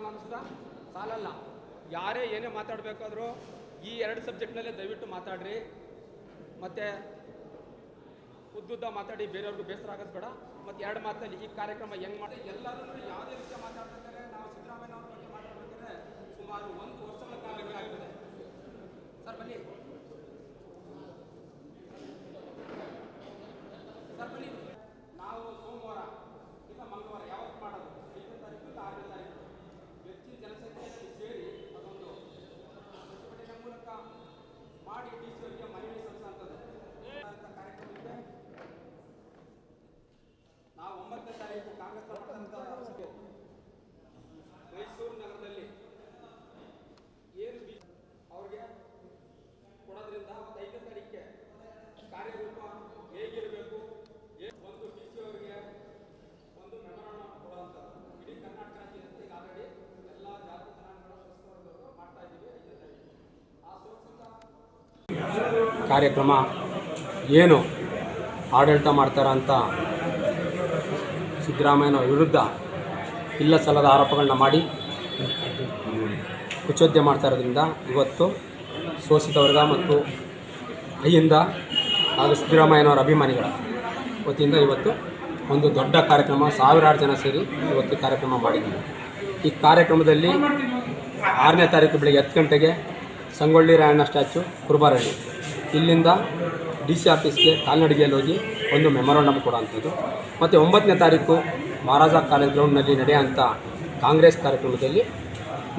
ಕಾಲಾನುಸಾರ ಸಾಲಲ್ಲ. ಯಾರೇ ಏನೇ ಮಾತಾಡಬೇಕಾದ್ರೂ ಈ ಎರಡು ಸಬ್ಜೆಕ್ಟ್ನಲ್ಲೇ ದಯವಿಟ್ಟು ಮಾತಾಡ್ರಿ. ಮತ್ತು ಉದ್ದುದ್ದ ಮಾತಾಡಿ ಬೇರೆಯವ್ರಿಗೂ ಬೇಸರ ಆಗೋದು ಬೇಡ. ಮತ್ತು ಎರಡು ಮಾತಲ್ಲಿ ಈ ಕಾರ್ಯಕ್ರಮ ಹೆಂಗೆ ಮಾಡಿ ಎಲ್ಲರೂ ಯಾವುದೇ ವಿಷಯ ಮಾತಾಡ್ಬೇಕಾದ್ರೆ ನಾವು ಸಿದ್ದರಾಮಯ್ಯ ಅವ್ರ ಬಗ್ಗೆ ಮಾತಾಡ್ಬೇಕಾದ್ರೆ ಸುಮಾರು ಒಂದು ವರ್ಷಗಳ ಕಾಲ ಆಗ್ತದೆ ಸರ್, ಬನ್ನಿ. ಸರ್, ಬನ್ನಿ ನಾವು ಸೋಮವಾರ ಇಲ್ಲ ಮಂಗಳವಾರ ಯಾವತ್ತು ಮಾಡೋದು ಐದನೇ ತಾರೀಕು ಇಲ್ಲ ಆರನೇ ತಾರೀಕು ಹೆಚ್ಚಿನ ಜನಸಂಖ್ಯೆಯಲ್ಲಿ ಸೇರಿ ಅದೊಂದು ಪ್ರತಿಭಟನೆ ಮೂಲಕ ಮಾಡಿ ಡಿ ಸಿ ಅವರಿಗೆ ಮನವಿ ಸಲ್ಲಿಸುವಂಥದ್ದು ಅಂತ ಕಾರ್ಯಕ್ರಮ ಇದೆ ನಾವು ಒಂಬತ್ತನೇ ತಾರೀಕು ಕಾಂಗ್ರೆಸ್ ಪಕ್ಷದ ಸಭೆ ಮೈಸೂರು ನಗರದಲ್ಲಿ ಏನು ಬಿ ಅವ್ರಿಗೆ ಕೊಡೋದ್ರಿಂದ ಮತ್ತು ಐದನೇ ತಾರೀಕಿಗೆ ಕಾರ್ಯರೂಪ ಹೇಗಿರಬೇಕು ಏ- ಒಂದು ಡಿ ಸಿ ಅವರಿಗೆ ಒಂದು ಮೆಮೊರಾಂಡಮ್ ಕೊಡುವಂಥದ್ದು ಇಡೀ ಕರ್ನಾಟಕ ರಾಜ್ಯದಿಂದ ಈಗ ಆಲ್ರೆಡಿ ಎಲ್ಲ ಜಾತಿ ಜನಾಂಗಗಳ ಸ್ವಸ್ಥವರ್ಗದವರು ಮಾಡ್ತಾ ಇದ್ದೀವಿ ಐದನೇ ತಾರೀಕು ಆ ಸ್ವಚ್ಛತಾ ಕಾರ್ಯಕ್ರಮ ಏನು ಆಡಳಿತ ಮಾಡ್ತಾರೆ ಅಂತ ಸಿದ್ದರಾಮಯ್ಯನ ವಿರುದ್ಧ ಇಲ್ಲ ಸಲ್ಲದ ಆರೋಪಗಳನ್ನ ಮಾಡಿ ಕುಚೋದ್ಯ ಮಾಡ್ತಾ ಇರೋದ್ರಿಂದ ಇವತ್ತು ಶೋಷಿತ ವರ್ಗ ಮತ್ತು ಅಯ್ಯಿಂದ ಹಾಗೂ ಸಿದ್ದರಾಮಯ್ಯನವರ ಅಭಿಮಾನಿಗಳ ವತಿಯಿಂದ ಇವತ್ತು ಒಂದು ದೊಡ್ಡ ಕಾರ್ಯಕ್ರಮ, ಸಾವಿರಾರು ಜನ ಸೇರಿ ಇವತ್ತು ಕಾರ್ಯಕ್ರಮ ಮಾಡಿದ್ದೀವಿ. ಈ ಕಾರ್ಯಕ್ರಮದಲ್ಲಿ ಆರನೇ ತಾರೀಕು ಬೆಳಗ್ಗೆ ಹತ್ತು ಗಂಟೆಗೆ ಸಂಗೊಳ್ಳಿ ರಾಯಣ್ಣ ಸ್ಟ್ಯಾಚು ಕುರುಬಾರಳ್ಳಿ ಇಲ್ಲಿಂದ ಡಿ ಸಿ ಆಫೀಸ್ಗೆ ಕಾಲ್ನಡಿಗೆಯಲ್ಲಿ ಹೋಗಿ ಒಂದು ಮೆಮೊರಾಂಡಮ್ ಕೊಡೋವಂಥದ್ದು ಮತ್ತು ಒಂಬತ್ತನೇ ತಾರೀಕು ಮಹಾರಾಜ ಕಾಲೇಜ್ ಗ್ರೌಂಡ್ನಲ್ಲಿ ನಡೆಯುವಂಥ ಕಾಂಗ್ರೆಸ್ ಕಾರ್ಯಕ್ರಮದಲ್ಲಿ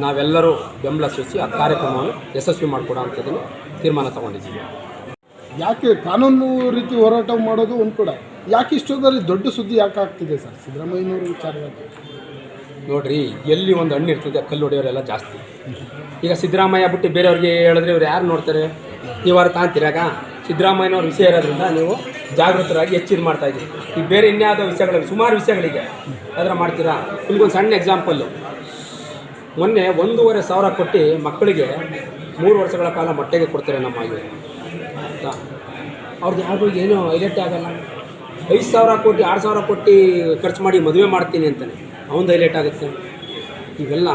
ನಾವೆಲ್ಲರೂ ಬೆಂಬಲ ಸೂಚಿಸಿ ಆ ಕಾರ್ಯಕ್ರಮವನ್ನು ಯಶಸ್ವಿ ಮಾಡಿಕೊಡುವಂಥದ್ದನ್ನು ತೀರ್ಮಾನ ತಗೊಂಡಿದ್ದೀವಿ. ಯಾಕೆ ಕಾನೂನು ರೀತಿ ಹೋರಾಟ ಮಾಡೋದು ಒಂದು ಕೂಡ? ಯಾಕೆ ಇಷ್ಟೊಂದರಲ್ಲಿ ದೊಡ್ಡ ಸುದ್ದಿ ಯಾಕೆ ಆಗ್ತಿದೆ ಸರ್? ಸಿದ್ದರಾಮಯ್ಯನವರು ವಿಚಾರವಾಗಿ. ನೋಡ್ರಿ ಎಲ್ಲಿ ಒಂದು ಹಣ್ಣು ಇರ್ತದೆ ಕಲ್ಲು ಹೊಡೆಯೋರೆಲ್ಲ ಜಾಸ್ತಿ. ಈಗ ಸಿದ್ದರಾಮಯ್ಯ ಬಿಟ್ಟು ಬೇರೆಯವ್ರಿಗೆ ಹೇಳಿದ್ರೆ ಇವ್ರು ಯಾರು ನೋಡ್ತಾರೆ? ನೀವು ಅವ್ರು ತಾಂತೀರಾಗ ಸಿದ್ದರಾಮಯ್ಯನವ್ರ ವಿಷಯ ಇರೋದ್ರಿಂದ ನೀವು ಜಾಗೃತರಾಗಿ ಹೆಚ್ಚಿನ ಮಾಡ್ತಾ ಇದ್ದೀರಿ. ಈ ಬೇರೆ ಇನ್ಯಾವುದೋ ವಿಷಯಗಳಲ್ಲಿ, ಸುಮಾರು ವಿಷಯಗಳಿಗೆ. ಅದರ ಮಾಡ್ತೀರಾ? ನಿಮ್ಗೊಂದು ಸಣ್ಣ ಎಕ್ಸಾಂಪಲ್ಲು ಮೊನ್ನೆ ಒಂದೂವರೆ ಸಾವಿರ ಕೊಟ್ಟು ಮಕ್ಕಳಿಗೆ ಮೂರು ವರ್ಷಗಳ ಕಾಲ ಮೊಟ್ಟೆಗೆ ಕೊಡ್ತಾರೆ ನಮ್ಮ ಅಂತ ಅವ್ರದ್ದು ಯಾರಿಗೂ ಏನೂ ಹೈಲೈಟ್ ಆಗಲ್ಲ. ಐದು ಸಾವಿರ ಕೋಟಿ ಆರು ಸಾವಿರ ಕೋಟಿ ಖರ್ಚು ಮಾಡಿ ಮದುವೆ ಮಾಡ್ತೀನಿ ಅಂತಾನೆ. ಅವನು ಹೈಲೈಟ್ ಆಗುತ್ತೆ. ಇವೆಲ್ಲ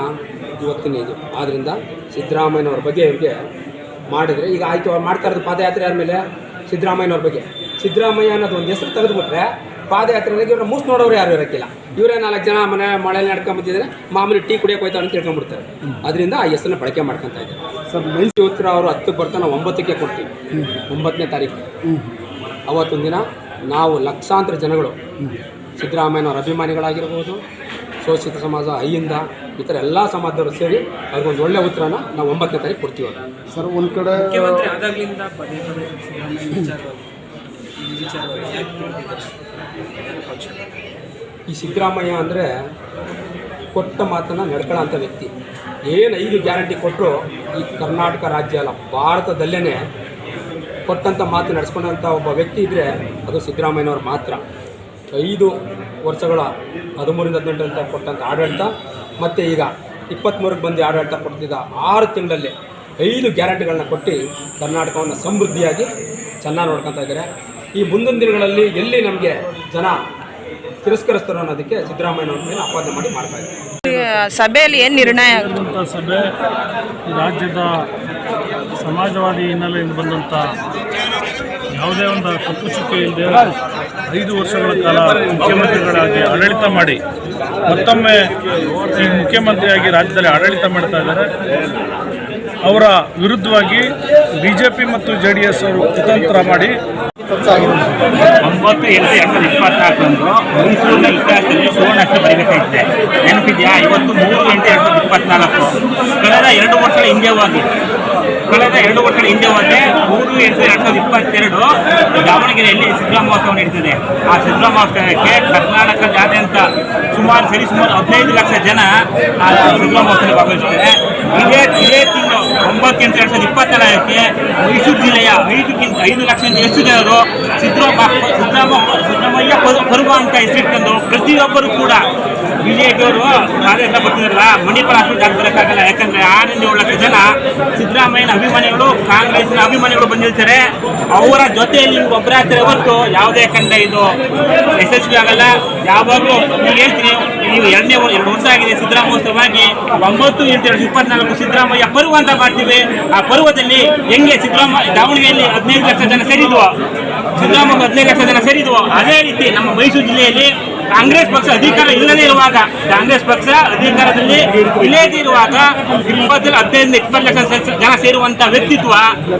ಇವತ್ತಿನ ಇದು. ಆದ್ದರಿಂದ ಸಿದ್ದರಾಮಯ್ಯನವ್ರ ಬಗ್ಗೆ ಇವ್ರಿಗೆ ಮಾಡಿದರೆ ಈಗ ಆಯಿತು ಅವ್ರು ಮಾಡ್ತಾ ಇರೋದು ಪಾದಯಾತ್ರೆ ಆದಮೇಲೆ ಸಿದ್ದರಾಮಯ್ಯನವ್ರ ಬಗ್ಗೆ. ಸಿದ್ದರಾಮಯ್ಯ ಅನ್ನೋದು ಒಂದು ಹೆಸರು ತೆಗೆದುಬಿಟ್ರೆ ಪಾದಯಾತ್ರೆಗಳಿಗೆ ಇವ್ರನ್ನ ಮೂಸ್ ನೋಡೋರು ಯಾರು ಇರೋಕ್ಕಿಲ್ಲ. ಇವರೇ ನಾಲ್ಕು ಜನ ಮನೆ ಮಳೆಯಲ್ಲಿ ನಡ್ಕೊಂಬಂದಿದ್ದಾರೆ ಮಾಮೂಲಿ ಟೀ ಕುಡಿಯೋಕೆ ಹೋಯ್ತಾರೆ ಅಂತ ತಿಳ್ಕೊಂಬಿಡ್ತಾರೆ ಅದರಿಂದ ಆ ಹೆಸರನ್ನ ಬಳಕೆ ಮಾಡ್ಕೊತಾ ಇದ್ದಾರೆ. ಸರ್ ಮೈಸೂರು ಉತ್ತರ ಅವರು ಹತ್ತಕ್ಕೆ ಬರ್ತಾನೆ ಒಂಬತ್ತಕ್ಕೆ ಕೊಡ್ತೀವಿ. ಒಂಬತ್ತನೇ ತಾರೀಕು ಅವತ್ತೊಂದಿನ ದಿನ ನಾವು ಲಕ್ಷಾಂತರ ಜನಗಳು ಸಿದ್ದರಾಮಯ್ಯನವ್ರ ಅಭಿಮಾನಿಗಳಾಗಿರ್ಬೋದು ಶೋಷಿತ ಸಮಾಜ ಅಯ್ಯಿಂದ ಈ ಥರ ಎಲ್ಲ ಸಮಾಜದವರು ಸೇರಿ ಅವ್ರಿಗೊಂದು ಒಳ್ಳೆ ಉತ್ತರನ ನಾವು ಒಂಬತ್ತನೇ ತಾರೀಕು ಕೊಡ್ತೀವಿ ಅವ್ರು ಸರ್ ಒಂದು ಕಡೆ ಮುಖ್ಯಮಂತ್ರಿ ಆದಾಗ್ಲಿಂದ ಪದೇ ಪದೇ ಸಿದ್ದರಾಮಯ್ಯ ವಿಚಾರವಾಗಿ ಈ ವಿಚಾರವಾಗಿ ಯಾಕೆ ಕೇಳ್ತಿದ್ದಾರೆ? ಈ ಸಿದ್ದರಾಮಯ್ಯ ಅಂದರೆ ಕೊಟ್ಟ ಮಾತನ್ನು ನಡ್ಕೊಳ್ಳೋಂಥ ವ್ಯಕ್ತಿ ಏನು ಐದು ಗ್ಯಾರಂಟಿ ಕೊಟ್ಟರು ಈ ಕರ್ನಾಟಕ ರಾಜ್ಯ ಅಲ್ಲ ಭಾರತದಲ್ಲೇ ಕೊಟ್ಟಂಥ ಮಾತು ನಡೆಸ್ಕೊಂಡಂಥ ಒಬ್ಬ ವ್ಯಕ್ತಿ ಇದ್ದರೆ ಅದು ಸಿದ್ದರಾಮಯ್ಯನವ್ರು ಮಾತ್ರ ಐದು ವರ್ಷಗಳ ಹದಿಮೂರಿಂದ ಹದಿನೆಂಟು ಅಂತ ಕೊಟ್ಟಂಥ ಆಡಳಿತ ಮತ್ತು ಈಗ ಇಪ್ಪತ್ತ್ಮೂರಕ್ಕೆ ಬಂದು ಆಡಳಿತ ಕೊಡ್ತಿದ್ದ ಆರು ತಿಂಗಳಲ್ಲಿ ಐದು ಗ್ಯಾರಂಟಿಗಳನ್ನ ಕೊಟ್ಟು ಕರ್ನಾಟಕವನ್ನು ಸಮೃದ್ಧಿಯಾಗಿ ಚೆನ್ನಾಗಿ ನೋಡ್ಕೊತಾ ಇದ್ದಾರೆ ಈ ಮುಂದಿನ ದಿನಗಳಲ್ಲಿ ಎಲ್ಲಿ ನಮಗೆ ಜನ ತಿರಸ್ಕರಿಸ್ತಾರೋ ಅನ್ನೋದಕ್ಕೆ ಸಿದ್ದರಾಮಯ್ಯನವ್ರ ಮೇಲೆ ಆಪಾದನೆ ಮಾಡಿ ಮಾಡ್ತಾ ಇದ್ದಾರೆ. ಸಭೆಯಲ್ಲಿ ಏನು ನಿರ್ಣಯ ಆಗುತ್ತೆ? ಸಭೆ ರಾಜ್ಯದ ಸಮಾಜವಾದಿ ಹಿನ್ನೆಲೆಯಿಂದ ಬಂದಂಥ ಯಾವುದೇ ಒಂದು ಕಪ್ಪು ಚುಕ್ಕೆ ಇಲ್ಲದೆ ಐದು ವರ್ಷಗಳ ಕಾಲ ಮುಖ್ಯಮಂತ್ರಿಗಳಾಗಿ ಆಡಳಿತ ಮಾಡಿ, ಮತ್ತೊಮ್ಮೆ ಈ ಮುಖ್ಯಮಂತ್ರಿಯಾಗಿ ರಾಜ್ಯದಲ್ಲಿ ಆಡಳಿತ ಮಾಡ್ತಾ ಇದ್ದಾರೆ. ಅವರ ವಿರುದ್ಧವಾಗಿ ಬಿ ಜೆ ಪಿ ಮತ್ತು ಜೆ ಡಿ ಎಸ್ ಅವರು ಕುತಂತ್ರ ಮಾಡಿ. ಒಂಬತ್ತು ಎರಡು ಎರಡು ಸಾವಿರದ ಇಪ್ಪತ್ನಾಲ್ಕರಂದು ಮೈಸೂರಿನ ಇತಿಹಾಸದಲ್ಲಿ ಸುವರ್ಣಾಕ್ಷರ ಬರೀಬೇಕಾಗಿದೆ. ನೆನಪಿದೆಯಾ? ಇವತ್ತು ಮೂರು ಎಂಟು ಎರಡು ಸಾವಿರದ ಇಪ್ಪತ್ನಾಲ್ಕು. ಕಳೆದ ಎರಡು ವರ್ಷಗಳ ಹಿಂದೆ ಹೋಗಿ. ಕಳೆದ ಎರಡು ವರ್ಷಗಳ ಹಿಂದೆ ಹೋದ್ರೆ ಮೂರು ಎಂಟು ಎರಡು ಸಾವಿರದ ಇಪ್ಪತ್ತೆರಡು ದಾವಣಗೆರೆಯಲ್ಲಿ ಸಿದ್ದರಾಮ ಮಹೋತ್ಸವ ನಡೀತಿದೆ. ಆ ಸಿದ್ದರಾಮ ಮಹೋತ್ಸವಕ್ಕೆ ಕರ್ನಾಟಕದಾದ್ಯಂತ ಸುಮಾರು ಸರಿ ಸುಮಾರು ಹದಿನೈದು ಲಕ್ಷ ಜನ ಆ ಸಿದ್ದರಾಮ ಮಹೋತ್ಸವದಲ್ಲಿ ಭಾಗವಹಿಸ್ತಾರೆ ಇದೇ ಇದೇ ತಿಂಗಳು ಒಂಬತ್ತು ಎರಡು ಸಾವಿರದ ಇಪ್ಪತ್ತೆರಡಕ್ಕೆ ಮೈಸೂರು ಜಿಲ್ಲೆಯ ಐದಕ್ಕಿಂತ ಐದು ಲಕ್ಷದಿಂದ ಹೆಚ್ಚು ಜನರು ಸಿದ್ದರಾಮ ಸಿದ್ದರಾಮ, ಸಿದ್ದರಾಮಯ್ಯ ಪರು- ಪರ್ವ ಅಂತ ಹೆಸರಿಟ್ಕೊಂಡು ಪ್ರತಿಯೊಬ್ಬರು ಕೂಡ ಬಿಜೆಪಿಯವರು ಕಾಂಗ್ರೆಸ್ ಬರ್ತಿದಾರಲ್ಲ ಮಣಿಪಾಲ ಹಾಸ್ಪಿಟಲ್ ಬರೋಕ್ಕಾಗಲ್ಲ. ಯಾಕಂದ್ರೆ ಆರಿಂದ ಏಳು ಲಕ್ಷ ಜನ ಸಿದ್ದರಾಮಯ್ಯನ ಅಭಿಮಾನಿಗಳು ಕಾಂಗ್ರೆಸ್ನ ಅಭಿಮಾನಿಗಳು ಬಂದಿರ್ತಾರೆ. ಅವರ ಜೊತೆಯಲ್ಲಿ ಒಬ್ಬರೇ ಆಗ್ತಾರೆ ಹೊರತು ಯಾವುದೇ ಕಂಡ ಇದು ಯಶಸ್ವಿ ಆಗಲ್ಲ. ಯಾವಾಗಲೂ ನೀವು ಹೇಳ್ತೀನಿ ನೀವು ಎರಡನೇ ಎರಡು ವರ್ಷ ಆಗಿದೆ ಸಿದ್ದರಾಮೋತ್ಸವವಾಗಿ ಒಂಬತ್ತು, ಎಂಟು, ಎರಡು ಇಪ್ಪತ್ನಾಲ್ಕು ಸಿದ್ದರಾಮಯ್ಯ ಪರ್ವ ಅಂತ ಮಾಡ್ತೀವಿ. ಆ ಪರ್ವದಲ್ಲಿ ಹೆಂಗೆ ಸಿದ್ದರಾಮಯ್ಯ, ದಾವಣಗೆರೆಯಲ್ಲಿ ಹದಿನೈದು ಲಕ್ಷ ಜನ ಸೇರಿದ್ವು. ಸಿದ್ದರಾಮಯ್ಯ ಹದಿನೈದು ಲಕ್ಷ ಜನ ಸೇರಿದ್ವು. ಅದೇ ರೀತಿ ನಮ್ಮ ಮೈಸೂರು ಜಿಲ್ಲೆಯಲ್ಲಿ ಕಾಂಗ್ರೆಸ್ ಪಕ್ಷ ಅಧಿಕಾರ ಇಲ್ಲದೆ ಇರುವಾಗ, ಕಾಂಗ್ರೆಸ್ ಪಕ್ಷ ಅಧಿಕಾರದಲ್ಲಿ ಇಲ್ಲದೇ ಇರುವಾಗ ಇಪ್ಪತ್ತಲ್ಲಿ ಹದಿನೈದು ಇಪ್ಪತ್ತು ಲಕ್ಷ ಜನ ಸೇರುವಂತ ವ್ಯಕ್ತಿತ್ವ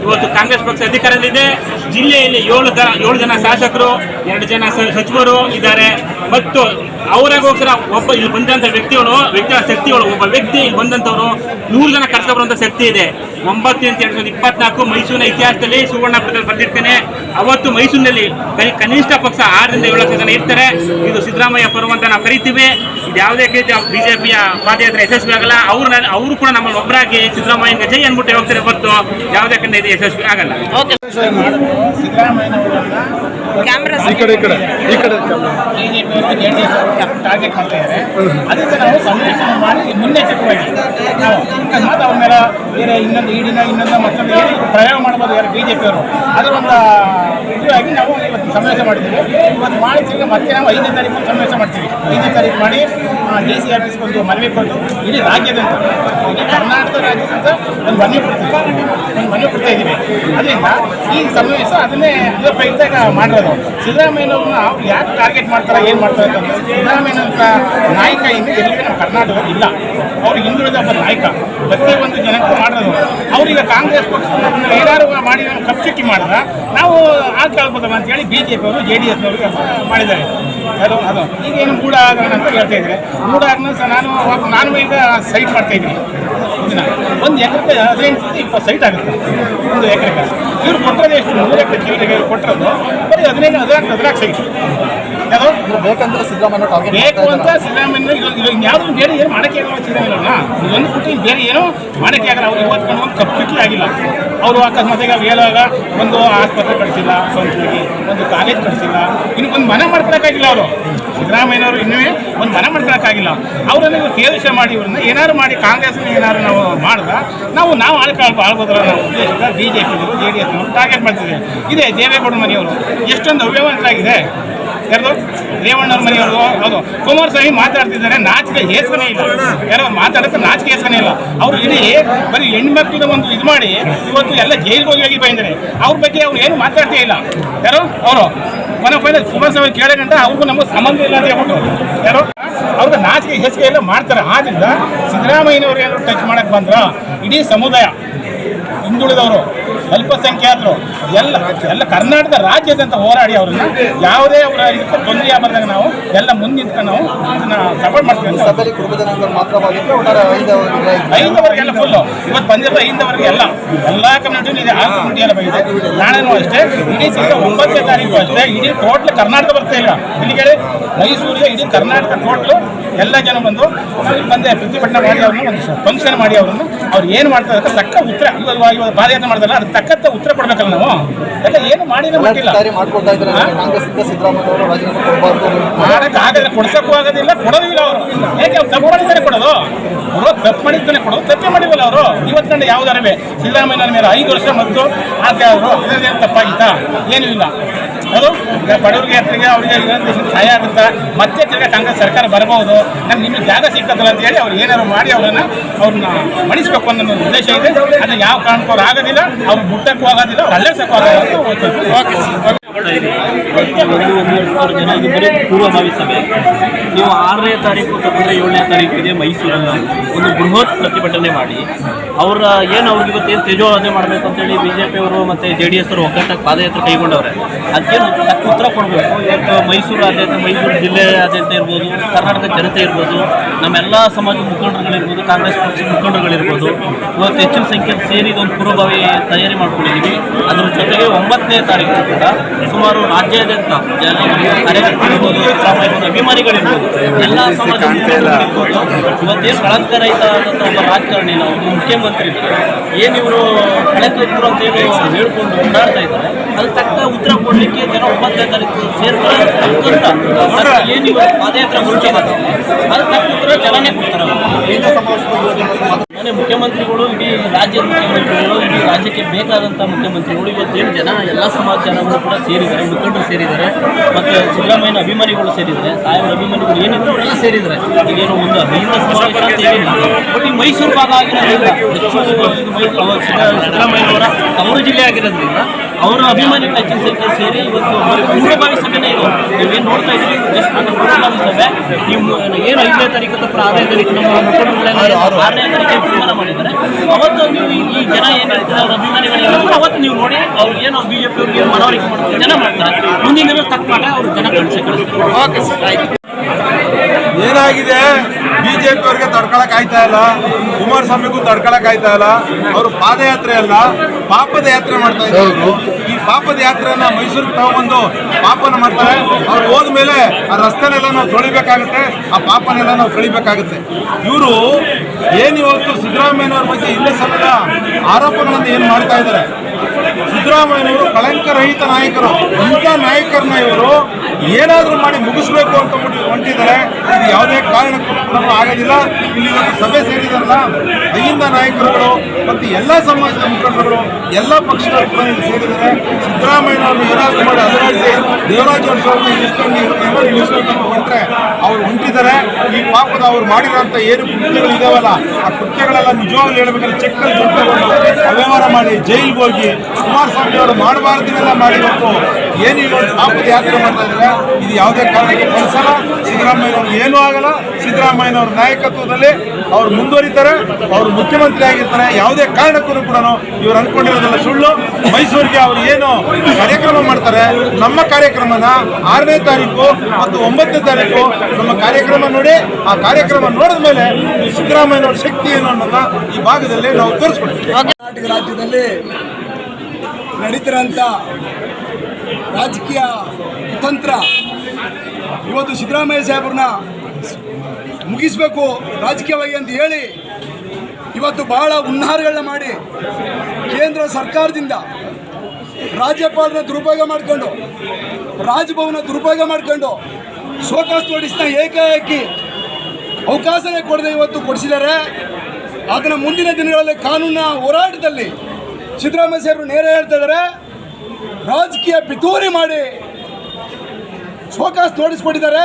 ಇವತ್ತು ಕಾಂಗ್ರೆಸ್ ಪಕ್ಷ ಅಧಿಕಾರದಲ್ಲಿದೆ. ಜಿಲ್ಲೆಯಲ್ಲಿ ಏಳು ಜನ ಏಳು ಜನ ಶಾಸಕರು, ಎರಡು ಜನ ಸಚಿವರು ಇದ್ದಾರೆ. ಮತ್ತು ಅವರಿಗೋಸ್ಕರ ಒಬ್ಬ ಇಲ್ಲಿ ಬಂದಂತ ವ್ಯಕ್ತಿಗಳು ವ್ಯಕ್ತಿಗಳ ಶಕ್ತಿಗಳು, ಒಬ್ಬ ವ್ಯಕ್ತಿ ಇಲ್ಲಿ ಬಂದಂತವರು ನೂರು ಜನ ಕರ್ಕೊಂಡ್ಬರುವಂತ ಶಕ್ತಿ ಇದೆ. ಒಂಬತ್ತು ಅಂತ ಎರಡು ಸಾವಿರದ ಇಪ್ಪತ್ನಾಲ್ಕು ಮೈಸೂರಿನ ಇತಿಹಾಸದಲ್ಲಿ ಸುವರ್ಣ ಪತ್ರದಲ್ಲಿ ಬಂದಿರ್ತೇನೆ. ಅವತ್ತು ಮೈಸೂರಿನಲ್ಲಿ ಕನಿ- ಕನಿಷ್ಠ ಪಕ್ಷ ಆರರಿಂದ ಏಳು ಲಕ್ಷ ಜನ ಇರ್ತಾರೆ. ಇದು ಸಿದ್ದರಾಮಯ್ಯ ಪರ್ವ ಅಂತ ನಾವು ಕರಿತೀವಿ. ಇದು ಯಾವುದೇ ರೀತಿಯ ಬಿಜೆಪಿಯ ಪಾದಯಾತ್ರೆ ಯಶಸ್ವಿ ಆಗಲ್ಲ. ಅವ್ರು ಅವರು ಕೂಡ ನಮ್ಮಲ್ಲಿ ಒಬ್ಬರಾಗಿ ಸಿದ್ದರಾಮಯ್ಯ ಜೈ ಅನ್ಬಿಟ್ಟು ಹೋಗ್ತಾರೆ ಇವತ್ತು ಯಾವುದೇ ಕಂಡ ಇದು ಯಶಸ್ವಿ ಆಗಲ್ಲ. ಓಕೆ. ಸಿದ್ದರಾಮಯ್ಯನವರನ್ನ ಕ್ಯಾಮ್ರಾ ಈ ಕಡೆ ಈ ಕಡೆ ಈ ಕಡೆ ಬಿಜೆಪಿಯವರು ಜೆ ಡಿ ಎಸ್ ಟಾರ್ಗೆಟ್ ಮಾಡ್ತಾ ಇದ್ದಾರೆ. ಅದಕ್ಕೆ ನಾವು ಸಮಾವೇಶನ ಮಾಡಿ ನಾವು ಅಕಸ್ಮಾತ್ ಅವ್ರ ಮೇಲೆ ಬೇರೆ ಇನ್ನೊಂದು ಈಡಿನ ಇನ್ನೊಂದು ಮತ್ತೊಂದು ಪ್ರಯೋಗ ಮಾಡ್ಬೋದು ಯಾರು ಬಿ ಜೆ ಪಿಯವರು ಅದರ ಒಂದು ಇದಾಗಿ ನಾವು ಸಮಾವೇಶ ಮಾಡ್ತೀವಿ. ಇವತ್ತು ಮಾಡಿ ತಿರುಗಿ ಮತ್ತೆ ನಾವು ಐದನೇ ತಾರೀಕು ಸಮಾವೇಶ ಮಾಡ್ತೀವಿ. ಐದನೇ ತಾರೀಕು ಮಾಡಿ ಡಿ ಸಿ ಆಫೀಸ್ಗೆ ಒಂದು ಮನವಿ ಕೊಟ್ಟು, ಇಡೀ ರಾಜ್ಯದಂತ ಇಡೀ ಕರ್ನಾಟಕ ರಾಜ್ಯದಂತ ಒಂದು ಮನವಿ ಕೊಡ್ತೀವಿ. ಒಂದು ಮನವಿ ಕೊಡ್ತಾ ಇದ್ದೀವಿ. ಅದರಿಂದ ಈ ಸಮಾವೇಶ ಅದನ್ನೇ ಅದರ ಪ್ರಯುಕ್ತ ಮಾಡಿರೋದು ಸಿದ್ದರಾಮಯ್ಯನವ್ರನ್ನ ಅವ್ರು ಯಾಕೆ ಟಾರ್ಗೆಟ್ ಮಾಡ್ತಾರೆ, ಏನು ಮಾಡ್ತಾರೆ ಅಂತ ಸಿದ್ದರಾಮಯ್ಯನಂತ ನಾಯಕ ಇನ್ನು ಎಲ್ಲಿಗೆ ನಮ್ಮ ಕರ್ನಾಟಕ ಇಲ್ಲ. ಅವ್ರು ಹಿಂದುಳಿದ ಒಬ್ಬ ನಾಯಕ. ಪ್ರತಿಯೊಂದು ಜನಕ್ಕೂ ಮಾಡೋದು ಅವ್ರೀಗ ಕಾಂಗ್ರೆಸ್ ಪಕ್ಷ ಏನಾದ್ರು ಮಾಡಿ ನಾವು ಕಪ್ಚುಕ್ಕಿ ಮಾಡಿದ್ರೆ ನಾವು ಹೇಳಿ ಅಂತೇಳಿ ಬಿ ಜೆ ಪಿಯವರು ಜೆ ಡಿ ಎಸ್ನವರು ಮಾಡಿದ್ದಾರೆ. ಅದು ಅದು. ಈಗ ಏನು ಮೂಡ ಆಗೋಣ ಅಂತ ಹೇಳ್ತಾ ಇದ್ದಾರೆ. ಮೂಡ ಆಗೋಣ ಸಹ ನಾನು ನಾನು ಈಗ ಸೈಟ್ ಮಾಡ್ತಾ ಇದ್ದೀನಿ. ಇದನ್ನ. ಒಂದು ಎಕರೆಗೆ ಹದಿನೆಂಟು ಸತಿ ಇಪ್ಪತ್ತು ಸೈಟ್ ಆಗುತ್ತೆ. ಒಂದು ಎಕರೆಗೆ. ಇವರು ಕೊಟ್ಟರೆ ಎಷ್ಟು? ಮೂರು ಎಕರೆ ಚಿಲ್ಲರೆಗೆ ಕೊಟ್ಟರೆ ಬರೀ ಹದಿನೈದು, ಹದಿನಾಲ್ಕು ಹದಿನಾಲ್ಕು ಸೈಟ್. ಬೇಕಂದ್ರೆ ಸಿದ್ದರಾಮಯ್ಯ ಟಾರ್ಗೆಟ್ ಬೇಕು ಅಂತ ಸಿದ್ದರಾಮಯ್ಯ ಇದು ಇನ್ಯಾವುದೂ ಬೇರೆ ಏನು ಮಾಡಕ್ಕೆ ಆಗಲ್ಲ ಸಿದ್ದರಾಮಯ್ಯವ್ರನ್ನ ಇದೊಂದು ಬಿಟ್ಟು ಬೇರೆ ಏನೂ ಮಾಡಕ್ಕೆ ಆಗಲ್ಲ. ಅವ್ರು ಇವತ್ತು ಒಂದು ಕಪ್ ಚುಕ್ಕಿ ಆಗಿಲ್ಲ. ಅವರು ಅಕಸ್ಮಾತ್ ಈಗ ಹೇಳುವಾಗ ಒಂದು ಆಸ್ಪತ್ರೆ ಕಳಿಸಿಲ್ಲ ಸ್ವಂತವಾಗಿ ಒಂದು ಕಾಲೇಜ್ ಕಳಿಸಿಲ್ಲ ಇನ್ನು ಒಂದು ಮನೆ ಮಾಡ್ಕೊಳಕ್ಕಾಗಿಲ್ಲ ಅವರು. ಸಿದ್ದರಾಮಯ್ಯನವರು ಇನ್ನೂ ಒಂದು ಮನೆ ಮಾಡ್ಕೊಳಕ್ಕಾಗಿಲ್ಲ. ಅವರನ್ನು ಇವ್ರು ತೇಜಸ್ವ ಮಾಡಿ ಇವ್ರನ್ನ ಏನಾದ್ರು ಮಾಡಿ ಕಾಂಗ್ರೆಸ್ ಏನಾದ್ರು ನಾವು ಮಾಡಿದ ನಾವು ನಾವು ಆಳ್ಕ ಆಳ್ಬೋದಲ್ಲ ನಾವು. ಉದ್ದೇಶದ B J P J D S target ಮಾಡ್ತಿದ್ದೇವೆ ಇದೇ ದೇವೇಗೌಡ ಮನೆಯವರು. ಎಷ್ಟೊಂದು ಅವ್ಯವಹಾರಗಳಾಗಿದೆ. ಯಾರ್ದು? ರೇವಣ್ಣವ್ರ ಮನೆಯವರು ಹೌದು. ಕುಮಾರಸ್ವಾಮಿ ಮಾತಾಡ್ತಿದ್ದಾರೆ. ನಾಚಿಕೆ ಹೆಸರೇ ಇಲ್ಲ. ಯಾರೋ ಮಾತಾಡೋಕೆ ನಾಚಿಕೆ ಹೆಸರೇ ಇಲ್ಲ. ಅವ್ರು ಇಡೀ ಬರೀ ಹೆಣ್ಮಕ್ಳದ ಒಂದು ಇದು ಮಾಡಿ ಇವತ್ತು ಎಲ್ಲ ಜೈಲಿಗೆ ಹೋಗಿ ಬಂದಿದ್ದಾರೆ. ಅವ್ರ ಬಗ್ಗೆ ಅವ್ರು ಏನು ಮಾತಾಡ್ತೇ ಇಲ್ಲ. ಯಾರು? ಅವರು. ಕೊನೆ ಫೈನಲ್ ಕುಮಾರಸ್ವಾಮಿ ಕೇಳೋಕಂತ ಅವ್ರಿಗೂ ನಮಗೆ ಸಂಬಂಧ ಇಲ್ಲ ಅಂತ ಹೇಳ್ಬಿಟ್ಟು. ಯಾರು? ಅವ್ರಿಗೆ ನಾಚಿಕೆ ಹೆಸರಿಗೆ ಎಲ್ಲ ಮಾಡ್ತಾರೆ. ಆದ್ರಿಂದ ಸಿದ್ದರಾಮಯ್ಯನವ್ರು ಏನಾದ್ರು ಟಚ್ ಮಾಡಕ್ಕೆ ಬಂದ್ರ ಇಡೀ ಸಮುದಾಯ ಹಿಂದುಳಿದವರು ಅಲ್ಪಸಂಖ್ಯಾತರು. ಎಲ್ಲ ಎಲ್ಲ ಕರ್ನಾಟಕ ರಾಜ್ಯದಂತ ಹೋರಾಡಿ ಅವ್ರನ್ನ ಯಾವುದೇ ಅವರ ಇದಕ್ಕೆ ತೊಂದರೆ ಆಗಬಾರ್ದಾಗ ನಾವು ಎಲ್ಲ ಮುಂದೆ ನಿಂತ್ಕೊಂಡು ನಾವು ಇದನ್ನ ಸಪೋರ್ಟ್ ಮಾಡ್ತೀವಿ ಐದವರೆಗೆಲ್ಲ ಫುಲ್ಲು ಇವತ್ತು ಬಂದಿರೋ ಐದವರೆಗೆ ಎಲ್ಲ. ಎಲ್ಲ ಕಮ್ಯುನಿಟಿ ಇದೆ ಆ ಕಮ್ಯುನಿಟಿ ಎಲ್ಲ ಬಂದಿದೆ. ನಾಳೆನೂ ಅಷ್ಟೇ ಇಡೀ ತಿಂಗಳ ಒಂಬತ್ತನೇ ತಾರೀಕು ಅಷ್ಟೇ ಇಡೀ ಟೋಟ್ಲ್ ಕರ್ನಾಟಕ ಬರ್ತಾ ಇಲ್ಲ. ಇಲ್ಲಿಗೆ ಮೈಸೂರಿಗೆ ಇಡೀ ಕರ್ನಾಟಕ ಟೋಟ್ಲು ಎಲ್ಲ ಜನ ಬಂದು ಬಂದೆ ಪ್ರತಿಭಟನೆ ಮಾಡಿ ಅವ್ರನ್ನ ಒಂದು ಫಂಕ್ಷನ್ ಮಾಡಿ ಅವ್ರನ್ನ. ಅವ್ರು ಏನು ಮಾಡ್ತಾರೆ ಅಂದ್ರೆ ತಕ್ಕ ಉತ್ತರ ಇವಾಗ ಇವಾಗ ಪಾದಯಾತ್ರೆ ಮಾಡ್ತಾರಲ್ಲ ತಕ್ಕಂತ ಉತ್ತರ ಕೊಡ್ಬೇಕಲ್ಲ ನಾವು? ಎಲ್ಲ ಏನು ಮಾಡಿದ್ರೆ ಮಾಡಿಲ್ಲ ತಯಾರಿ ಮಾಡ್ಕೊಳ್ತಾ ಇದ್ದಾರೆ ಕಾಂಗ್ರೆಸ್ ಇಂದ ಸಿದ್ದರಾಮಯ್ಯ ಅವರು ರಾಜೀನಾಮೆ ಕೊಡಬಾರ್ದು ಮಾಡಕ್ ಆಗಲ್ಲ ಕೊಡ್ಸಕ್ಕೂ ಆಗೋದಿಲ್ಲ ಕೊಡೋದಿಲ್ಲ ಅವರು. ಯಾಕೆ ಅವ್ರು ತಪ್ಪು ಮಾಡಿದ್ದಾನೆ ಕೊಡೋದು? ಅವರು ತಪ್ಪು ಮಾಡಿದ್ದಾನೆ ಕೊಡೋದು ತಪ್ಪೇ ಮಾಡಿಲ್ಲ ಅವರು. ಇವತ್ತು ಕಂಡು ಯಾವ್ದಾರವೇ ನನ್ನ ಮೇಲೆ ಐದು ವರ್ಷ ಮತ್ತು ಆಕೆ ಅವರು ಇದರಲ್ಲಿ ತಪ್ಪಾಗಿತ್ತಾ? ಏನೂ ಇಲ್ಲ. ಅದು ಬಡವರಿಗೆ ಹತ್ತಿರಿಗೆ ಅವರಿಗೆ ಇನ್ನೊಂದು ಸಹಾಯ ಆಗುತ್ತಾ ಮತ್ತೆ ತಿರ್ಗಾ ಕಾಂಗ್ರೆಸ್ ಸರ್ಕಾರ ಬರಬಹುದು ನಮ್ಗೆ ಇನ್ನೂ ಜಾಗ ಸಿಕ್ಕತ್ತಲ್ಲ ಅಂತ ಹೇಳಿ ಅವ್ರು ಏನಾದ್ರು ಮಾಡಿ ಅವರನ್ನ ಅವ್ರನ್ನ ಮಣಿಸ್ಬೇಕು ಅನ್ನೋ ಒಂದು ಉದ್ದೇಶ ಇದೆ ಅದನ್ನ ಯಾವ ಕಾರಣಕ್ಕೂ ಅವ್ರು ಆಗೋದಿಲ್ಲ ಅವ್ರು ಮುಟ್ಟಕ್ಕೂ ಆಗೋದಿಲ್ಲ ಅವ್ರು ಅಲ್ಲೆಸಕ್ಕೂ ಆಗೋದಿಲ್ಲ ಓಕೆ ಪೂರ್ವಭಾವಿ ಸಭೆ ನೀವು ಆರನೇ ತಾರೀಕು ತಪ್ಪಿದ್ರೆ ಏಳನೇ ತಾರೀಕಿಗೆ ಮೈಸೂರಲ್ಲಿ ಒಂದು ಬೃಹತ್ ಪ್ರತಿಭಟನೆ ಮಾಡಿ. ಅವರ ಏನು ಅವ್ರಿಗೆ ಇವತ್ತು ಏನು ತೇಜೋವಧೆ ಮಾಡಬೇಕು ಅಂತೇಳಿ ಬಿ ಜೆ ಪಿಯವರು ಮತ್ತು ಜೆ ಡಿ ಎಸ್ ಅವರು ಒಗ್ಗಟ್ಟಾಗಿ ಪಾದಯಾತ್ರೆ ಕೈಗೊಂಡವ್ರೆ. ಅದಕ್ಕೇನು ತಕ್ಕ ಉತ್ತರ ಕೊಡಬೇಕು. ಇವತ್ತು ಮೈಸೂರು ಆದ್ಯಂತ ಮೈಸೂರು ಜಿಲ್ಲೆ ಜಿಲ್ಲೆಯಾದ್ಯಂತ ಇರ್ಬೋದು ಕರ್ನಾಟಕ ಜನತೆ ಇರ್ಬೋದು, ನಮ್ಮೆಲ್ಲ ಸಮಾಜ ಮುಖಂಡರುಗಳಿರ್ಬೋದು, ಕಾಂಗ್ರೆಸ್ ಪಕ್ಷದ ಮುಖಂಡರುಗಳಿರ್ಬೋದು, ಇವತ್ತು ಹೆಚ್ಚಿನ ಸಂಖ್ಯೆಯಲ್ಲಿ ಸೇರಿ ಒಂದು ಪೂರ್ವಭಾವಿ ತಯಾರಿ ಮಾಡ್ಕೊಂಡಿದ್ದೀವಿ ಅದರ ಜೊತೆಗೆ ಒಂಬತ್ತನೇ ತಾರೀಕು ಕೂಡ ಸುಮಾರು ರಾಜ್ಯಾದ್ಯಂತ ಕಾರ್ಯಕರ್ತರಿರ್ಬೋದು ಸಿದ್ದರಾಮಯ್ಯ ಅಭಿಮಾನಿಗಳಿರ್ಬೋದು ಎಲ್ಲ ಇವತ್ತೇನು ಕಳಂಕರಹಿತ ಆದಂಥ ಒಬ್ಬ ರಾಜಕಾರಣಿ ನಾವು ಮುಖ್ಯಮಂತ್ರಿ ಏನು ಇವರು ಕಳಂಕರಿತರು ಅಂತ ಹೇಳಿ ಹೇಳ್ಕೊಂಡು ಓಡಾಡ್ತಾ ಇದ್ದಾರೆ. ಅದಕ್ಕೆ ತಕ್ಕ ಉತ್ತರ ಕೊಡಲಿಕ್ಕೆ ಜನ ಒಂಬತ್ತನೇ ತಾರೀಕು ಸೇರ್ಕೊಳ್ಳೋದು ಏನು ಇವರು ಪಾದಯಾತ್ರೆ ಬರ್ತಾರೆ ಅದಕ್ಕೆ ತಕ್ಕ ಉತ್ತರ ಜನನೇ ಕೊಡ್ತಾರೆ ಮುಖ್ಯಮಂತ್ರಿಗಳು, ಇಡೀ ರಾಜ್ಯದ ಮುಖ್ಯಮಂತ್ರಿಗಳು, ಇಡೀ ರಾಜ್ಯಕ್ಕೆ ಬೇಕಾದಂಥ ಮುಖ್ಯಮಂತ್ರಿಗಳು ಇವತ್ತೇನು ಜನ, ಎಲ್ಲ ಸಮಾಜ ಜನಗಳು ಕೂಡ ಸೇರಿದ್ದಾರೆ, ಮುಖಂಡರು ಸೇರಿದ್ದಾರೆ, ಮತ್ತು ಸಿದ್ದರಾಮಯ್ಯನ ಅಭಿಮಾನಿಗಳು ಸೇರಿದ್ದಾರೆ, ಸಾಹೇಬರ ಅಭಿಮಾನಿಗಳು ಏನಿದ್ರು ಅವರೆಲ್ಲ ಸೇರಿದ್ದಾರೆ. ಈಗೇನು ಒಂದು ಅಹಿಂದ ಸಮಾವೇಶ ಅಂತ ಬಟ್ ಈ ಮೈಸೂರು ಭಾಗ ಆಗಿರೋದ್ರಿಂದ, ಹೆಚ್ಚು ಸಿದ್ದರಾಮಯ್ಯನವರ ತವರು ಜಿಲ್ಲೆ ಆಗಿರೋದ್ರಿಂದ ಅವರ ಅಭಿಮಾನಿಗಳ ಹೆಚ್ಚಿನ ಸಂಖ್ಯೆ ಸೇರಿ ಇವತ್ತು ಪೂರ್ವಭಾವಿ ಸಭೆನೇ ಇದು. ನೀವೇನು ನೋಡ್ತಾ ಇದ್ದೀರಿ? ಜಸ್ಟ್ ಒಂದು ಪೂರ್ವಭಾವಿ ಸಭೆ ನೀವು ಏನು ಐದನೇ ತಾರೀಕು ಅಥವಾ ಆರನೇ ತಾರೀಕು ನಮ್ಮ ಮುಖಂಡರುಗಳೆಲ್ಲ ಆರನೇ ತಾರೀಕು ತೀರ್ಮಾನ ಮಾಡಿದ್ದಾರೆ. ಅವತ್ತು ನೀವು ಈ- ಈ ಜನ ಏನು ಹೇಳ್ತಾರೆ ಅವ್ರ ಅಭಿಮಾನಿಗಳು ಏನಿದ್ರು ಅವತ್ತು ನೀವು ನೋಡಿ ಅವ್ರಿಗೆ ಏನು ಬಿ ಜೆ ಪಿ ಅವ್ರಿಗೆ ಮನವರಿಕೆ ಮಾಡ್ತಾರೆ. ಜನ ಮಾಡ್ತಾರೆ. ಮುಂದಿನ ದಿನ ತಕ್ಕ ಮಾಡ ಅವ್ರು ಜನ ಕಳಿಸಿ ಕಳಿಸ್ತಾರೆ ಓಕೆ ಸರ್ ಆಯ್ತು. ಏನಾಗಿದೆ? ಬಿಜೆಪಿ ಅವರಿಗೆ ತಡ್ಕೊಳಕ್ ಆಯ್ತಾ ಇಲ್ಲ? ಕುಮಾರಸ್ವಾಮಿಗೂ ತಡ್ಕೊಳಕ್ ಆಯ್ತಾ ಇಲ್ಲ? ಅವರು ಪಾದಯಾತ್ರೆ ಅಲ್ಲ? ಪಾಪದ ಯಾತ್ರೆ ಮಾಡ್ತಾ ಇದ್ರು ಈ ಪಾಪದ ಯಾತ್ರೆಯನ್ನ ಮೈಸೂರಿಗೆ ತಗೊಂಡು ಪಾಪನ ಮಾಡ್ತಾರೆ. ಅವ್ರು ಹೋದ್ಮೇಲೆ ಆ ರಸ್ತೆನೆಲ್ಲ ನಾವು ತೊಳಿಬೇಕಾಗುತ್ತೆ ಆ ಪಾಪನೆಲ್ಲ ನಾವು ತೊಳಿಬೇಕಾಗುತ್ತೆ ಇವರು ಏನು ಇವತ್ತು ಸಿದ್ದರಾಮಯ್ಯನವ್ರ ಬಗ್ಗೆ ಇಲ್ಲೇ ಸಮೇತ ಆರೋಪಗಳನ್ನು ಏನು ಮಾಡ್ತಾ ಇದ್ದಾರೆ? ಸಿದ್ದರಾಮಯ್ಯನವರು ಕಳಂಕರಹಿತ ನಾಯಕರು, ಇಂಥ ನಾಯಕರನ್ನ ಇವರು ಏನಾದರೂ ಮಾಡಿ ಮುಗಿಸ್ಬೇಕು ಅಂತ ಹೊಂಟಿದ್ದಾರೆ. ಇದು ಯಾವುದೇ ಕಾರಣಕ್ಕೂ ಕೂಡ ಆಗೋದಿಲ್ಲ. ಇಲ್ಲಿ ಇವತ್ತು ಸಭೆ ಸೇರಿದಾರಲ್ಲ ಅಹಿಂದ ನಾಯಕರುಗಳು ಮತ್ತು ಎಲ್ಲ ಸಮಾಜದ ಮುಖಂಡರುಗಳು, ಎಲ್ಲ ಪಕ್ಷದ ಸೇರಿದ್ದಾರೆ. ಸಿದ್ದರಾಮಯ್ಯನವರು ಏನಾದರೂ ಮಾಡಿ ಅದರಾಡಿಸಿ, ದೇವರಾಜ ಅವ್ರನ್ನ ಇಳಿಸ್ಕೊಂಡು ಇವ್ರನ್ನೆಲ್ಲ ಇಳಿಸ್ಕೊಂಡು ಹೊಂಟ್ರೆ ಅವ್ರು ಹೊಂಟಿದ್ದಾರೆ. ಈ ಪಾಪದ ಅವ್ರು ಮಾಡಿರೋಂಥ ಏನು ಕೃತ್ಯಗಳು ಇದಾವಲ್ಲ, ಆ ಕೃತ್ಯಗಳೆಲ್ಲ ನಿಜವಾಗ್ಲೂ ಹೇಳ್ಬೇಕಾದ್ರೆ ಚೆಕ್ಕಲ್ಲಿ ದುಡ್ಡು ತಗೊಂಡು ಅವ್ಯವಹಾರ ಮಾಡಿ ಜೈಲಿಗೆ ಹೋಗಿ ಕುಮಾರಸ್ವಾಮಿ ಅವರು ಮಾಡಬಾರ್ದನ್ನೆಲ್ಲ ಮಾಡಿರೋದು ಏನು ಇವತ್ತು ಆಪದ ಯಾತ್ರೆ ಮಾಡ್ತಾ ಇದು ಯಾವುದೇ ಕಾರಣಕ್ಕೆ ಕಳಿಸಲ್ಲ ಸಿದ್ದರಾಮಯ್ಯವ್ರಿಗೆ ಏನೂ ಆಗಲ್ಲ. ಸಿದ್ದರಾಮಯ್ಯನವ್ರ ನಾಯಕತ್ವದಲ್ಲಿ ಅವ್ರು ಮುಂದುವರಿತಾರೆ, ಅವರು ಮುಖ್ಯಮಂತ್ರಿ ಆಗಿರ್ತಾರೆ. ಯಾವುದೇ ಕಾರಣಕ್ಕೂ ಕೂಡ ಇವ್ರು ಅನ್ಕೊಂಡಿರೋದೆಲ್ಲ ಸುಳ್ಳು. ಮೈಸೂರಿಗೆ ಅವ್ರು ಏನು ಕಾರ್ಯಕ್ರಮ ಮಾಡ್ತಾರೆ, ನಮ್ಮ ಕಾರ್ಯಕ್ರಮನ ಆರನೇ ತಾರೀಕು ಮತ್ತು ಒಂಬತ್ತನೇ ತಾರೀಕು ನಮ್ಮ ಕಾರ್ಯಕ್ರಮ ನೋಡಿ, ಆ ಕಾರ್ಯಕ್ರಮ ನೋಡಿದ ಮೇಲೆ ಸಿದ್ದರಾಮಯ್ಯನವ್ರ ಶಕ್ತಿ ಏನು ಅನ್ನೋದನ್ನ ಈ ಭಾಗದಲ್ಲಿ ನಾವು ತೋರಿಸ್ಕೊಡ್ತೀವಿ. ಕರ್ನಾಟಕ ರಾಜ್ಯದಲ್ಲಿ ನಡೀತಿರೋಂಥ ರಾಜಕೀಯ ಕುತಂತ್ರ ಇವತ್ತು ಸಿದ್ದರಾಮಯ್ಯ ಸಾಹೇಬ್ರನ್ನ ಮುಗಿಸ್ಬೇಕು ರಾಜಕೀಯವಾಗಿ ಅಂತ ಹೇಳಿ ಇವತ್ತು ಬಹಳ ಹುನ್ನಾರಗಳನ್ನ ಮಾಡಿ ಕೇಂದ್ರ ಸರ್ಕಾರದಿಂದ ರಾಜ್ಯಪಾಲರ ದುರುಪಯೋಗ ಮಾಡಿಕೊಂಡು ರಾಜಭವನ ದುರುಪಯೋಗ ಮಾಡಿಕೊಂಡು ಶೋಕಾಸ್ ನೋಟಿಸ್ನ ಏಕಾಏಕಿ ಅವಕಾಶನೇ ಕೊಡದೆ ಇವತ್ತು ಕೊಡಿಸಿದ್ದಾರೆ. ಅದನ್ನು ಮುಂದಿನ ದಿನಗಳಲ್ಲಿ ಕಾನೂನಿನ ಹೋರಾಟದಲ್ಲಿ ಸಿದ್ದರಾಮಯ್ಯ ಸಾಹೇಬರು ನೇರ ಹೇಳ್ತಾ ಇದ್ದಾರೆ ರಾಜಕೀಯ ಪಿತೂರಿ ಮಾಡಿ ಶೋಕಾಸ್ ನೋಡಿಸ್ಕೊಟ್ಟಿದ್ದಾರೆ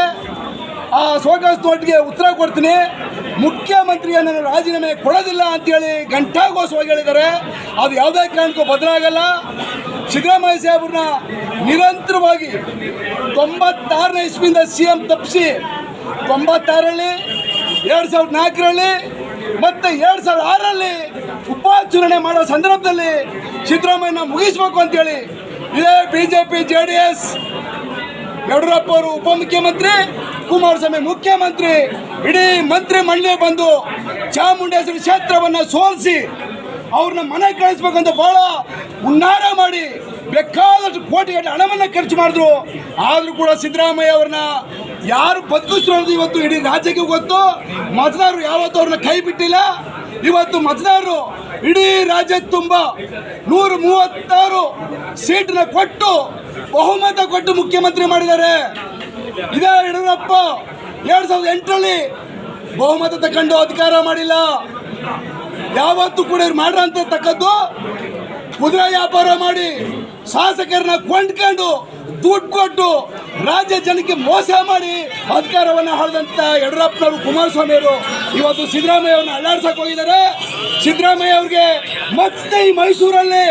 ಆ ಶೋಕಾಸ್ ನೋಟಿಗೆ ಉತ್ತರ ಕೊಡ್ತೀನಿ. ಮುಖ್ಯಮಂತ್ರಿಯನ್ನು ನಾನು ರಾಜೀನಾಮೆ ಕೊಡೋದಿಲ್ಲ ಅಂತೇಳಿ ಘಂಟಾಘೋಷವಾಗಿ ಹೇಳಿದ್ದಾರೆ. ಅದು ಯಾವುದೇ ಕಾರಣಕ್ಕೂ ಬದಲಾಗಲ್ಲ. ಸಿದ್ದರಾಮಯ್ಯ ಸಾಹೇಬ್ರನ್ನ ನಿರಂತರವಾಗಿ ತೊಂಬತ್ತಾರನೇ ಇಸ್ವಿಯಿಂದ ಸಿ ಎಂ ತಪ್ಪಿಸಿ ತೊಂಬತ್ತಾರರಲ್ಲಿ, ಎರಡು ಸಾವಿರದ ನಾಲ್ಕರಲ್ಲಿ, ಮತ್ತು ಎರಡು ಸಾವಿರದ ಆರರಲ್ಲಿ ಉಪಚುನಾವಣೆ ಮಾಡೋ ಸಂದರ್ಭದಲ್ಲಿ ಸಿದ್ದರಾಮಯ್ಯನ ಮುಗಿಸ್ಬೇಕು ಅಂತೇಳಿ ಇದೇ BJP J D S Yediyurappa ಅವರು ಉಪಮುಖ್ಯಮಂತ್ರಿ, ಕುಮಾರಸ್ವಾಮಿ ಮುಖ್ಯಮಂತ್ರಿ, ಇಡೀ ಮಂತ್ರಿ ಮಂಡಳಿ ಬಂದು ಚಾಮುಂಡೇಶ್ವರಿ ಕ್ಷೇತ್ರವನ್ನು ಸೋಲಿಸಿ ಅವ್ರನ್ನ ಮನೆ ಕಳಿಸ್ಬೇಕಂತ ಬಹಳ ಹುನ್ನಾರ ಮಾಡಿ ಬೇಕಾದಷ್ಟು ಕೋಟಿಗಟ್ಟಲೆ ಹಣವನ್ನು ಖರ್ಚು ಮಾಡಿದ್ರು. ಆದರೂ ಕೂಡ ಸಿದ್ದರಾಮಯ್ಯ ಅವ್ರನ್ನ ಯಾರು ಬದುಕಿಸ್ತಿರೋದು ಇವತ್ತು ಇಡೀ ರಾಜ್ಯಕ್ಕೆ ಗೊತ್ತು. ಮತದಾರರು ಯಾವತ್ತೂ ಅವ್ರನ್ನ ಕೈ ಬಿಟ್ಟಿಲ್ಲ. ಇವತ್ತು ಮತದಾರರು ಇಡೀ ರಾಜ್ಯ ತುಂಬ. ನೂರ ಮೂವತ್ತಾರು ಸೀಟನ್ನ ಕೊಟ್ಟು ಬಹುಮತ ಕೊಟ್ಟು ಮುಖ್ಯಮಂತ್ರಿ ಮಾಡಿದ್ದಾರೆ. ಇದೇ ಯಡಿಯೂರಪ್ಪ, ಎರಡ್ ಸಾವಿರದ ಎಂಟರಲ್ಲಿ ಬಹುಮತ ತಕೊಂಡು ಅಧಿಕಾರ ಮಾಡಿಲ್ಲ. ಯಾವತ್ತೂ ಕೂಡ ಇವ್ರು ಮಾಡ್ರಂತ ತಕ್ಕದ್ದು ಕುದುರೆ ವ್ಯಾಪಾರ ಮಾಡಿ ಶಾಸಕರನ್ನ ಕೊಂಡ್ಕೊಂಡು ದುಡ್ಡು ಕೊಟ್ಟು ರಾಜ್ಯ ಜನಕ್ಕೆ ಮೋಸ ಮಾಡಿ ಅಧಿಕಾರವನ್ನು ಆಳಿದಂಥ ಯಡಿಯೂರಪ್ಪನವರು ಕುಮಾರಸ್ವಾಮಿ ಅವರು ಇವತ್ತು ಸಿದ್ದರಾಮಯ್ಯ ಅವ್ರನ್ನ ಅಲ್ಲಾಡ್ಸಕ್ ಹೋಗಿದ್ದಾರೆ. ಸಿದ್ದರಾಮಯ್ಯ ಅವ್ರಿಗೆ ಮತ್ತೆ ಈ ಮೈಸೂರಲ್ಲಿ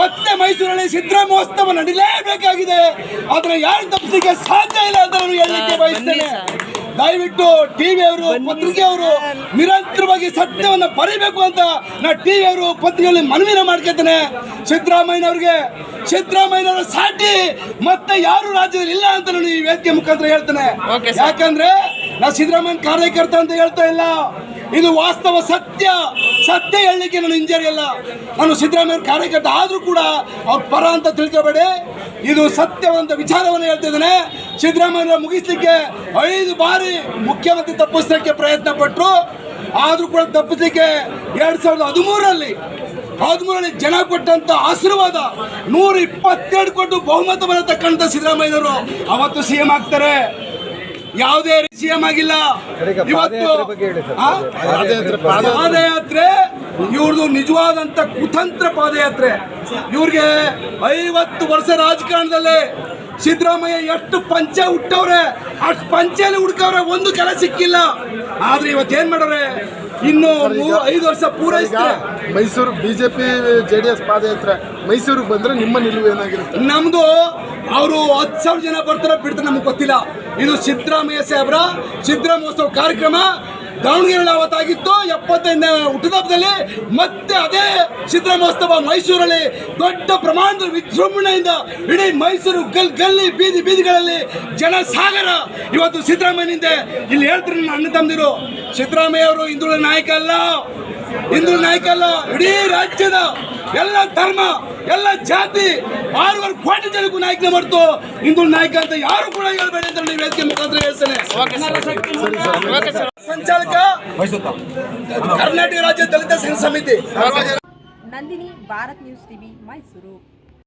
ಮತ್ತೆ ಮೈಸೂರಲ್ಲಿ ಸಿದ್ದರಾಮೋತ್ಸವ ನಡೀಲೇಬೇಕಾಗಿದೆ. ಆದರೆ ಯಾರು ತಪ್ಪಿಸಲಿಕ್ಕೆ ಸಾಧ್ಯ ಇಲ್ಲ ಅಂತ ನಾನು ಹೇಳಲಿಕ್ಕೆ ಬಯಸ್ತೇನೆ. ದಯವಿಟ್ಟು ಟಿವಿ ಅವರು ಪತ್ರಿಕೆ ಅವರು ನಿರಂತರವಾಗಿ ಸತ್ಯವನ್ನು ಬರೀಬೇಕು ಅಂತ ನಾ ಟಿವಿ ಅವರು ಪತ್ರಿಕೆಯಲ್ಲಿ ಮನವಿನ ಮಾಡ್ಕೊತೇನೆ ಸಿದ್ದರಾಮಯ್ಯನವ್ರಿಗೆ ಸಿದ್ದರಾಮಯ್ಯನವರ ಸಾಟಿ ಮತ್ತೆ ಯಾರು ರಾಜ್ಯದಲ್ಲಿ ಇಲ್ಲ ಅಂತ ನಾನು ಈ ವೇದಿಕೆ ಮುಖಾಂತರ ಹೇಳ್ತೇನೆ. ಯಾಕಂದ್ರೆ ನಾ ಸಿದ್ದರಾಮಯ್ಯ ಕಾರ್ಯಕರ್ತ ಅಂತ ಹೇಳ್ತಾ ಇಲ್ಲ. ಇದು ವಾಸ್ತವ ಸತ್ಯ. ಸತ್ಯ ಹೇಳಲಿಕ್ಕೆ ನಾನು ಇಂಜರಿ ಅಲ್ಲ ನಾನು ಸಿದ್ದರಾಮಯ್ಯ ಕಾರ್ಯಕರ್ತ ಆದರೂ ಕೂಡ ಅವ್ರ ಪರ ಅಂತ ತಿಳ್ಕೊಬೇಡಿ. ಇದು ಸತ್ಯವಂತ ವಿಚಾರವನ್ನು ಹೇಳ್ತಿದ್ದಾನೆ ಸಿದ್ದರಾಮಯ್ಯ ಮುಗಿಸ್ಲಿಕ್ಕೆ ಐದು ಬಾರಿ ಮುಖ್ಯಮಂತ್ರಿ ತಪ್ಪಿಸಲಿಕ್ಕೆ ಪ್ರಯತ್ನ ಪಟ್ಟರು ಆದರೂ ಕೂಡ ತಪ್ಪಿಸಲಿಕ್ಕೆ ಎರಡು ಸಾವಿರದ ಹದಿಮೂರರಲ್ಲಿ ಹದಿಮೂರರಲ್ಲಿ ಜನ ಕೊಟ್ಟಂತ ಆಶೀರ್ವಾದ ನೂರ ಇಪ್ಪತ್ತೆರಡು ಕೊಟ್ಟು ಬಹುಮತ ಬರತಕ್ಕಂಥ ಸಿದ್ದರಾಮಯ್ಯನವರು ಅವತ್ತು ಸಿ ಆಗ್ತಾರೆ. ಯಾವುದೇ ಸಿಎಂ ಆಗಿಲ್ಲ. ಇವತ್ತು? ಪಾದಯಾತ್ರೆ ಇವ್ರದು ನಿಜವಾದಂತ ಕುತಂತ್ರ ಪಾದಯಾತ್ರೆ. ಇವ್ರಿಗೆ ಐವತ್ತು ವರ್ಷ ರಾಜಕಾರಣದಲ್ಲಿ ಸಿದ್ದರಾಮಯ್ಯ ಎಷ್ಟು ಪಂಚೆ ಹುಟ್ಟವ್ರೆ ಅಷ್ಟು ಪಂಚೆಯಲ್ಲಿ ಹುಡ್ಕವ್ರೆ ಒಂದು ಕೆಲ ಸಿಕ್ಕಿಲ್ಲ. ಆದ್ರೆ ಇವತ್ತೇನ್ ಮಾಡವ್ರೆ? ಇನ್ನು ಐದು ವರ್ಷ ಪೂರೈಸಿದ Mysuru BJP J D S ಪಾದಯಾತ್ರೆ ಮೈಸೂರಿಗೆ ಬಂದ್ರೆ ನಿಮ್ಮ ನಿಲುವು ಏನಾಗಿರುತ್ತೆ? ನಮ್ದು ಅವರು ಹತ್ತು ಸಾವಿರ ಜನ ಬರ್ತಾರೆ ಬಿಡ್ತಾರೆ ನಮ್ಗೆ ಗೊತ್ತಿಲ್ಲ. ಇದು ಸಿದ್ದರಾಮಯ್ಯ ಸಾಹೇಬ್ರ ಸಿದ್ದರಾಮೋತ್ಸವ ಕಾರ್ಯಕ್ರಮ ದಾವಣಗೆರೆಯಲ್ಲಿ ಅವತ್ತಾಗಿತ್ತು ಎಪ್ಪತ್ತೈದನೇ ಹುಟ್ಟುಹಬ್ಬದಲ್ಲಿ ಮತ್ತೆ ಅದೇ ಚಿತ್ರಮಹೋತ್ಸವ ಮೈಸೂರಲ್ಲಿ ದೊಡ್ಡ ಪ್ರಮಾಣದ ವಿಜೃಂಭಣೆಯಿಂದ ಇಡೀ ಮೈಸೂರು ಗಲ್ ಗಲ್ಲಿ ಬೀದಿ ಬೀದಿಗಳಲ್ಲಿ ಜನಸಾಗರ ಇವತ್ತು ಸಿದ್ದರಾಮಯ್ಯನಿಂದ ಇಲ್ಲಿ ಹೇಳ್ತಾರೆ ನನ್ನ ಅಣ್ಣ ತಂದಿರು ಸಿದ್ದರಾಮಯ್ಯ ಅವರು ಹಿಂದುಳಿದ ನಾಯಕ ಅಲ್ಲ. ಹಿಂದುಳಿದ ನಾಯಕ ಅಲ್ಲ. ಇಡೀ ರಾಜ್ಯದ ಎಲ್ಲ ಧರ್ಮ ಎಲ್ಲ ಜಾತಿ ಆರೂವರೆ ಕೋಟಿ ಜನಕ್ಕೂ ನಾಯಕನ ಮಾಡ್ತು ಇಂದು ನಾಯಕ ಅಂತ ಯಾರು ಕೂಡ ಹೇಳ್ಬೇಡಿ ಅಂತ ನೀವು ವೇದಿಕೆ ಮುಖಾಂತರ ಹೇಳ್ತೇನೆ. ಸಂಚಾಲಕ ಕರ್ನಾಟಕ ರಾಜ್ಯ ದಲಿತ ಸಂಘ ಸಮಿತಿ. Nandini Bharat news TV Mysuru.